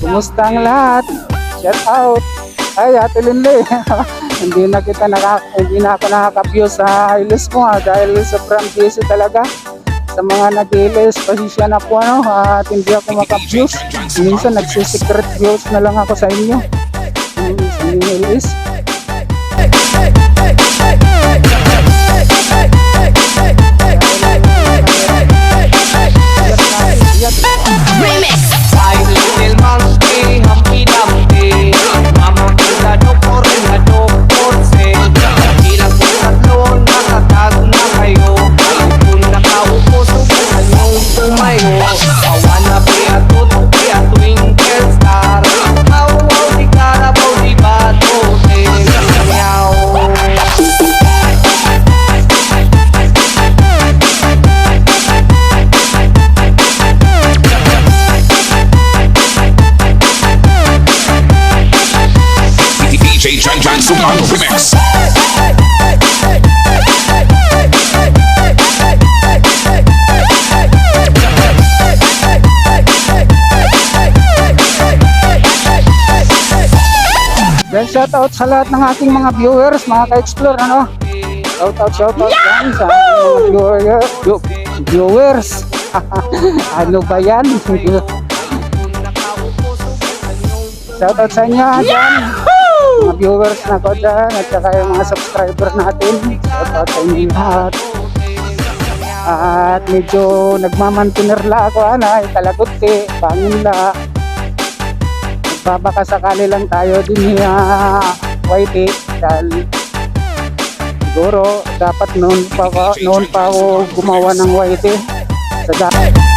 Kumusta ang lahat? Shout out. Ay, Ate Linley. hindi na kita naka, hindi na ako nakaka-view sa ilis mo ha, dahil sobrang busy talaga sa mga nag-ilis, pasisya na po ano, at hindi ako maka-views. Minsan nagsisecret views na lang ako sa inyo. Sa ilis. DJ Chan Chan Sumang Remix. Then shout out sa lahat ng aking mga viewers, mga ka-explore, ano? Shout out, shout out yan sa aking mga viewer, view- viewers. ano ba yan? shout out sa inyo dyan. Viewers na ko dyan at saka yung mga subscriber natin. Shout lahat. At medyo nagmamantiner la ako, ano, italagot eh, bangin la. Nagbabaka sakali lang tayo din ni uh, YT dahil siguro dapat noon pa noon pa ako gumawa ng YT sa dati.